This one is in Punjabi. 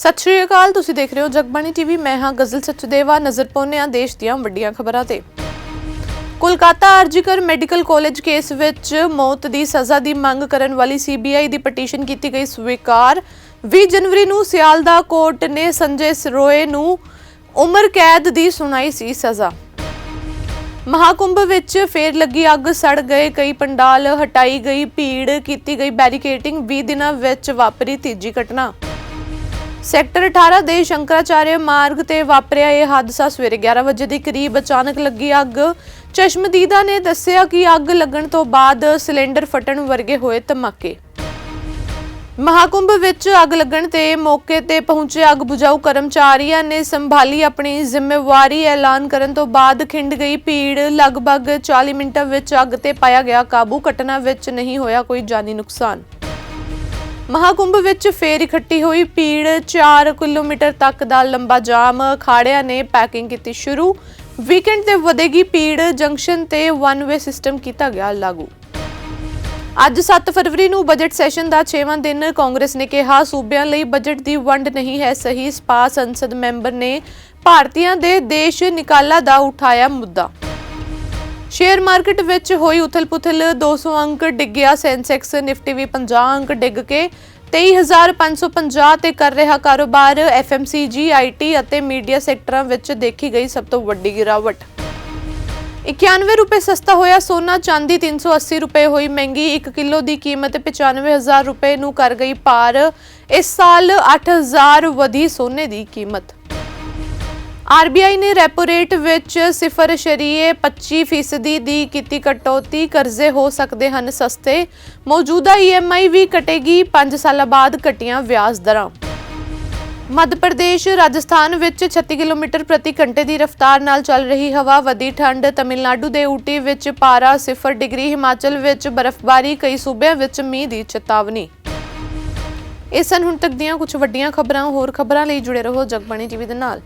ਸਤਿ ਸ਼੍ਰੀ ਅਕਾਲ, ਤੁਸੀਂ ਦੇਖ ਰਹੇ ਹੋ ਜਗਬਾਣੀ ਟੀਵੀ। ਮੈਂ ਹਾਂ ਗਜ਼ਲ ਸਚਦੇਵਾ, ਨਜ਼ਰ ਪਾਉਂਦੇ ਹਾਂ ਦੇਸ਼ ਦੀਆਂ ਵੱਡੀਆਂ ਖਬਰਾਂ ਤੇ। Kolkata RG Kar medical college case ਵਿੱਚ ਮੌਤ ਦੀ ਸਜ਼ਾ ਦੀ ਮੰਗ ਕਰਨ ਵਾਲੀ ਸੀਬੀਆਈ ਦੀ ਪਟੀਸ਼ਨ ਕੀਤੀ ਗਈ ਸਵੀਕਾਰ। 20 ਜਨਵਰੀ ਨੂੰ ਸਿਆਲਦਾ ਕੋਰਟ ਨੇ ਸੰਜੇ ਸਰੋਏ ਨੂੰ ਉਮਰ ਕੈਦ ਦੀ ਸੁਣਾਈ ਸੀ ਸਜ਼ਾ। ਮਹਾਕੁੰਭ ਵਿੱਚ ਫੇਰ ਲੱਗੀ ਅੱਗ, ਸੜ ਗਏ ਕਈ ਪੰਡਾਲ, ਹਟਾਈ ਗਈ ਭੀੜ, ਕੀਤੀ ਗਈ ਬੈਰੀਕੇਟਿੰਗ 20 ਦਿਨਾਂ ਵਿੱਚ ਵਾਪਰੀ ਤੀਜੀ ਘਟਨਾ। ਸੈਕਟਰ 18 ਦੇ ਸ਼ੰਕਰਾਚਾਰਿਆ ਮਾਰਗ ਤੇ ਵਾਪਰਿਆ ਇਹ ਹਾਦਸਾ ਸਵੇਰੇ 11 ਵਜੇ ਦੇ ਕਰੀਬ ਅਚਾਨਕ ਲੱਗੀ ਅੱਗ। ਚਸ਼ਮਦੀਦਾ ਨੇ ਦੱਸਿਆ ਕਿ ਅੱਗ ਲੱਗਣ ਤੋਂ ਬਾਅਦ ਸਿਲੰਡਰ ਫਟਣ ਵਰਗੇ ਹੋਏ ਧਮਾਕੇ। ਮਹਾਕੁੰਭ ਵਿੱਚ ਅੱਗ ਲੱਗਣ ਤੇ ਮੌਕੇ ਤੇ ਪਹੁੰਚੇ ਅੱਗ ਬੁਝਾਊ ਕਰਮਚਾਰੀਆਂ ਨੇ ਸੰਭਾਲੀ ਆਪਣੀ ਜ਼ਿੰਮੇਵਾਰੀ ਐਲਾਨ ਕਰਨ ਤੋਂ ਬਾਅਦ ਖਿੰਡ ਗਈ ਭੀੜ। ਲਗਭਗ 40 ਮਿੰਟਾਂ ਵਿੱਚ ਅੱਗ ਤੇ ਪਾਇਆ ਗਿਆ ਕਾਬੂ। ਘਟਨਾ ਵਿੱਚ ਨਹੀਂ ਹੋਇਆ ਕੋਈ ਜਾਨੀ ਨੁਕਸਾਨ। ਮਹਾਕੁੰਭ ਵਿੱਚ ਫੇਰ ਇਕੱਠੀ ਹੋਈ ਭੀੜ 4 ਕਿਲੋਮੀਟਰ ਤੱਕ ਦਾ ਲੰਬਾ ਜਾਮ, ਅਖਾੜਿਆਂ ਨੇ ਪੈਕਿੰਗ ਕੀਤੀ ਸ਼ੁਰੂ। ਵੀਕਐਂਡ ਤੇ ਵਧੇਗੀ ਭੀੜ, ਜੰਕਸ਼ਨ ਤੇ ਵਨ ਵੇ ਸਿਸਟਮ ਕੀਤਾ ਗਿਆ ਲਾਗੂ। ਅੱਜ 7 ਫਰਵਰੀ ਨੂੰ ਬਜਟ ਸੈਸ਼ਨ ਦਾ 6ਵਾਂ ਦਿਨ ਕਾਂਗਰਸ ਨੇ ਕਿਹਾ, ਸੂਬਿਆਂ ਲਈ ਬਜਟ ਦੀ ਵੰਡ ਨਹੀਂ ਹੈ ਸਹੀ, ਸਪਾ ਸੰਸਦ ਮੈਂਬਰ ਨੇ ਭਾਰਤੀਆਂ ਦੇ ਦੇਸ਼ ਨਿਕਾਲਾ ਦਾ ਉਠਾਇਆ ਮੁੱਦਾ। ਸ਼ੇਅਰ ਮਾਰਕੀਟ ਵਿੱਚ ਹੋਈ ਉਥਲ-ਪੁਥਲ 200 ਅੰਕ ਡਿੱਗਿਆ। ਸੈਂਸੈਕਸ ਨਿਫਟੀ ਵੀ 50 ਅੰਕ ਡਿੱਗ ਕੇ 23550 ਤੇ ਕਰ ਰਿਹਾ ਕਾਰੋਬਾਰ। ਐਫਐਮਸੀਜੀ ਆਈਟੀ ਅਤੇ ਮੀਡੀਆ ਸੈਕਟਰਾਂ ਵਿੱਚ ਦੇਖੀ ਗਈ ਸਭ ਤੋਂ ਵੱਡੀ ਗਿਰਾਵਟ। 91 ਰੁਪਏ ਸਸਤਾ ਹੋਇਆ। ਸੋਨਾ ਚਾਂਦੀ 380 ਰੁਪਏ ਹੋਈ ਮਹਿੰਗੀ। 1 ਕਿਲੋ ਦੀ ਕੀਮਤ 95000 ਰੁਪਏ ਨੂੰ ਕਰ ਗਈ ਪਾਰ। ਇਸ ਸਾਲ 8000 ਵਧੀ ਸੋਨੇ ਦੀ ਕੀਮਤ। ਆਰਬੀਆਈ ਨੇ ਰੈਪੋ ਰੇਟ ਵਿੱਚ 0.25 ਫੀਸਦੀ ਦੀ ਕੀਤੀ ਕਟੌਤੀ, ਕਰਜ਼ੇ ਹੋ ਸਕਦੇ ਹਨ ਸਸਤੇ। ਮੌਜੂਦਾ ਈਐਮਆਈ ਵੀ ਕਟੇਗੀ 5 ਸਾਲਾਂ ਬਾਅਦ ਕਟੀਆਂ ਵਿਆਜ ਦਰਾਂ। ਮੱਧ ਪ੍ਰਦੇਸ਼, ਰਾਜਸਥਾਨ ਵਿੱਚ 36 ਕਿਲੋਮੀਟਰ ਪ੍ਰਤੀ ਘੰਟੇ ਦੀ ਰਫ਼ਤਾਰ ਨਾਲ ਚੱਲ ਰਹੀ ਹਵਾ, ਵਧੀ ਠੰਡ, ਤਮਿਲਨਾਡੂ ਦੇ ਊਟੀ ਵਿੱਚ ਪਾਰਾ 0 ਡਿਗਰੀ ਹਿਮਾਚਲ ਵਿੱਚ ਬਰਫ਼ਬਾਰੀ, ਕਈ ਸੂਬਿਆਂ ਵਿੱਚ ਮੀਂਹ ਦੀ ਚੇਤਾਵਨੀ। ਇਹ ਸਨ ਹੁਣ ਤੱਕ ਦੀਆਂ ਕੁਝ ਵੱਡੀਆਂ ਖਬਰਾਂ। ਹੋਰ ਖਬਰਾਂ ਲਈ ਜੁੜੇ ਰਹੋ ਜਗਬਾਣੀ ਟੀਵੀ ਦੇ ਨਾਲ।